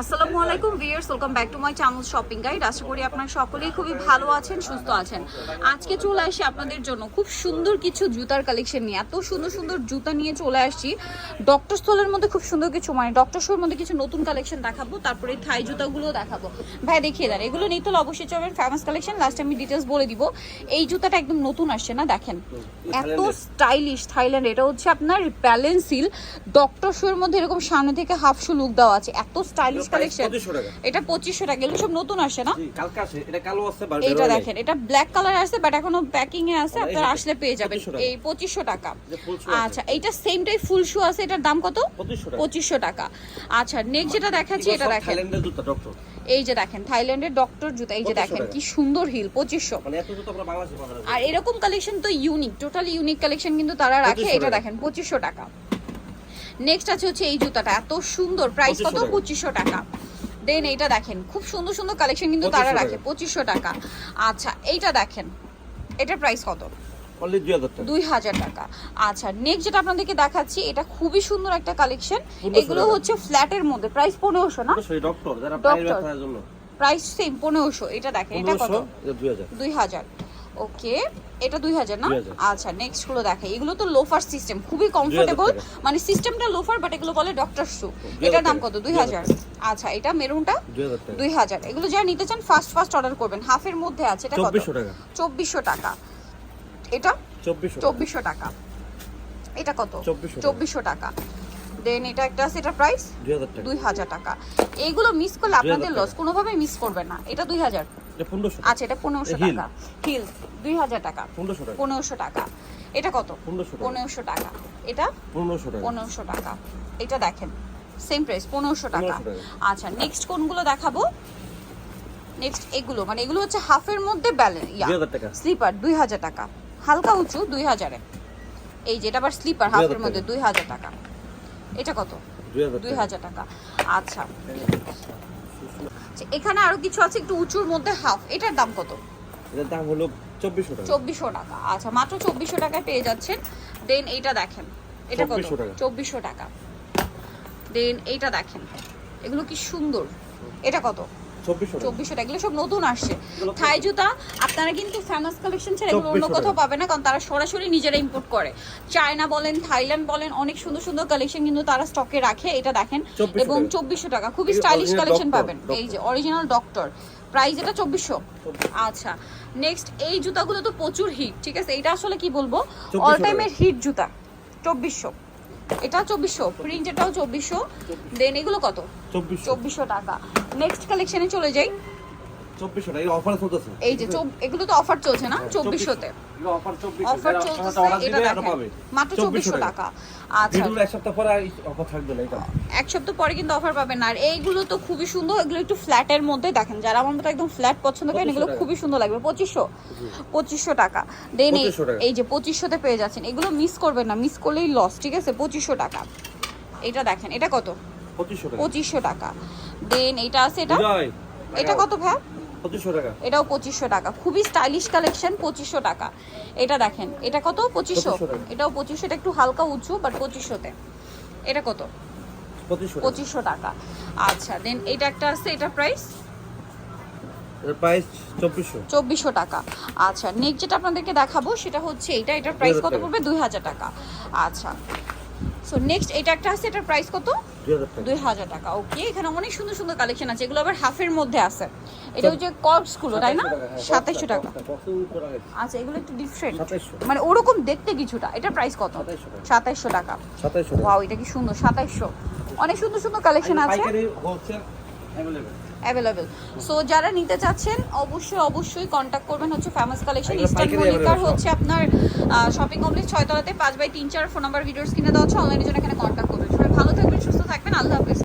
আসসালামু আলাইকুম viewers welcome back to my channel shopping guide. আশা করি আপনারা সকলেই খুবই ভালো আছেন সুস্থ আছেন। আজকে চলে আসি আপনাদের জন্য খুব সুন্দর কিছু জুতার কালেকশন নিয়ে। এত সুন্দর সুন্দর জুতা নিয়ে চলে আসছি। ডক্টর স্থলের মধ্যে খুব সুন্দর কিছু মানে ডক্টর শোর মধ্যে কিছু নতুন কালেকশন দেখাবো তারপরে থাই জুতাগুলো দেখাবো। ভাই দেখিয়ে দেন এগুলো নিতে হলে অবশ্যই চলবেন ফেমাস কালেকশন লাস্ট আমি ডিটেলস বলে দিব। এই জুতাটা একদম নতুন আসছে না দেখেন। এত স্টাইলিশ থাইল্যান্ড এটা হচ্ছে আপনার ব্যালেন্সিল ডক্টর শোর মধ্যে এরকম সামনে থেকে হাফ শু লুক দেওয়া আছে। এত স্টাইলিশ কালেকশন এটা পঁচিশশো টাকা এগুলো সব নতুন আসে না? কালকে আসে। এটা কালো আছে বার দেখেন এটা ব্ল্যাক কালার আছে বাট এখনও প্যাকিং এ আছে আপনারা আসলে পেয়ে যাবেন। এই টাকা। আচ্ছা এইটা সেমটাই ফুল শু আছে এটার দাম কত? 2500 টাকা। পঁচিশশো টাকা। আচ্ছা নেক্সট যেটা দেখাচ্ছি এটা দেখেন। এই যে দেখেন থাইল্যান্ডের ডক্টর জুতা এই যে দেখেন কি সুন্দর হিল পঁচিশশো। মানে। আর এরকম কালেকশন তো ইউনিক টোটালি ইউনিক কালেকশন কিন্তু তারা রাখে এটা দেখেন পঁচিশশো টাকা। নেক্সট আছে হচ্ছে এই জুতাটা এত সুন্দর প্রাইস কত? পঁচিশশো টাকা। দেন এইটা দেখেন খুব সুন্দর সুন্দর কালেকশন কিন্তু তারা রাখে পঁচিশশো টাকা। আচ্ছা এইটা দেখেন এটার প্রাইস কত? Only 2000 টাকা। দুই হাজার টাকা। আচ্ছা নেক্সট যেটা আপনাদেরকে দেখাচ্ছি এটা খুবই সুন্দর একটা কালেকশন এগুলো হচ্ছে ফ্ল্যাটের মধ্যে প্রাইস পনেরোশো না? ডক্টর প্রাইস সেম পনেরোশো। এটা দেখেন এটা কত? 1500 এটা 2000 দুই হাজার। ওকে এটা দুই হাজার না? আচ্ছা নেক্সটগুলো দেখে এগুলো তো লোফার সিস্টেম খুবই কমফোর্টেবল মানে সিস্টেমটা লোফার বাট এগুলো বলে ডক্টর শু এটার দাম কত? দুই হাজার। আচ্ছা এটা মেরুনটা? দুই হাজার এগুলো যারা নিতে চান ফার্স্ট ফার্স্ট অর্ডার করবেন। হাফের মধ্যে আছে এটা কত? চব্বিশশো টাকা। এটা? চব্বিশশো টাকা। এটা কত? চব্বিশশো টাকা। দেন এটা একটা আছে এটা প্রাইস দুই হাজার টাকা। এইগুলো মিস করলে আপনাদের লস। কোনোভাবেই মিস করবেন না। এটা দুই হাজার। এটা 1500 টাকা। আচ্ছা এটা পনেরোশো টাকা। হিল দুই হাজার টাকা। 1500 পনেরোশো টাকা। এটা কত? 1500 পনেরোশো টাকা। এটা? 1500 পনেরোশো টাকা। এটা দেখেন সেম প্রাইস পনেরোশো টাকা। আচ্ছা নেক্সট কোনগুলো দেখাবো? নেক্সট এগুলো মানে এগুলো হচ্ছে হাফের মধ্যে ব্যালেন্স স্লিপার দুই হাজার টাকা। হালকা উঁচু দুই হাজারে। এই যেটা আবার স্লিপার হাফের মধ্যে দুই হাজার টাকা। এটা কত? 2000 দুই টাকা। হাজার টাকা। আচ্ছা। আচ্ছা, এখানে আরও কিছু আছে একটু উঁচুর মধ্যে হাফ। এটার দাম কত? এটার দাম হলো 2400 টাকা। চব্বিশশো টাকা। আচ্ছা মাত্র চব্বিশশো টাকায় পেয়ে যাচ্ছেন। দেন এইটা দেখেন। এটা কত? 2400 টাকা। চব্বিশশো টাকা। দেন এইটা দেখেন। এগুলো কি সুন্দর? এটা কত? 2400 টাকা চব্বিশশো এগুলো সব নতুন আসছে। থাই জুতা আপনারা কিন্তু ফেমাস কালেকশন ছাড়া এগুলো অন্য কোথাও পাবে না কারণ তারা সরাসরি নিজেরা ইম্পোর্ট করে। চায়না বলেন থাইল্যান্ড বলেন অনেক সুন্দর সুন্দর কালেকশন কিন্তু তারা স্টকে রাখে এটা দেখেন। এবং চব্বিশশো টাকা। খুবই স্টাইলিশ কালেকশন পাবেন। এই যে অরিজিনাল ডক্টর প্রাইস এটা চব্বিশশো। আচ্ছা নেক্সট এই জুতাগুলো তো প্রচুর হিট ঠিক আছে? এটা আসলে কি বলব? অল। টাইমের হিট জুতা। চব্বিশশো। এটা চব্বিশশো প্রিন্ট এটাও চব্বিশশো দেন এগুলো কত? 2400 চব্বিশশো টাকা। নেক্সট কালেকশনে চলে যাই। 2400 টাকা অফার চলতেছে। এই যে এগুলো তো অফার চলছে না? এগুলো অফার 2400 এটা দেখেন। মাত্র চব্বিশশো টাকা। আচ্ছা। এক সপ্তাহ পরে অফার থাকবে না এটা। এক সপ্তাহ পরে কিন্তু অফার পাবেন না। আর এইগুলো তো খুবই সুন্দর এগুলো একটু ফ্ল্যাটের মধ্যে দেখেন। যারা আমার মতো একদম ফ্ল্যাট পছন্দ করেন এগুলো খুবই সুন্দর লাগবে। টাকা। দেন 2500 এই যে পেয়ে যাচ্ছেন। এগুলো মিস করবেন না। মিস করলেই লস ঠিক আছে? পঁচিশশো টাকা। এটা দেখেন এটা কত? 2500 টাকা। পঁচিশশো টাকা। দেন এটা আছে এটা? এটা কত ভাই? 2500 টাকা এটাও পঁচিশশো টাকা। খুবই স্টাইলিশ কালেকশন পঁচিশশো টাকা। এটা দেখেন এটা কত? পঁচিশশো? এটাও পঁচিশশো এটা একটু হালকা উঁচু বাট পঁচিশশোতে। এটা কত? পঁচিশশো টাকা। আচ্ছা দেন এটা একটা আছে এটা প্রাইস এর প্রাইস 2400 চব্বিশশো টাকা। আচ্ছা নেক্সট যেটা আপনাদেরকে দেখাবো সেটা হচ্ছে এটা এটার প্রাইস কত পড়বে? দুই হাজার টাকা। আচ্ছা সো নেক্সট এটা একটা আছে এটার প্রাইস কত? দুই হাজার টাকা। ওকে এখানে অনেক সুন্দর সুন্দর কালেকশন আছে এগুলো আবার হাফের মধ্যে আছে। এটা আচ্ছা। হচ্ছে কক্সগুলো তাই না? সাতাইশশো টাকা হ্যাঁ, আচ্ছা এগুলো একটু ডিফারেন্ট মানে ওরকম দেখতে কিছুটা। এটা প্রাইস কত? সাতাইশশো টাকা। ওয়াও এটা কি সুন্দর সাতাইশশো। অনেক সুন্দর সুন্দর কালেকশন আছে। অ্যাভেলেবেল সো যারা নিতে চাচ্ছেন অবশ্যই অবশ্যই কন্ট্যাক্ট করবেন হচ্ছে ফেমাস কালেকশন ইস্টার্ন মল্লিকার হচ্ছে আপনার শপিং কমপ্লেক্স ছয়তলাতে পাঁচ বাই তিন চার ফোন নাম্বার ভিডিওস কিনে দেওয়া হচ্ছে অনলাইনে জন্য এখানে কন্ট্যাক্ট করবেন। সবাই ভালো থাকবেন সুস্থ থাকবেন আল্লাহ হাফিজ।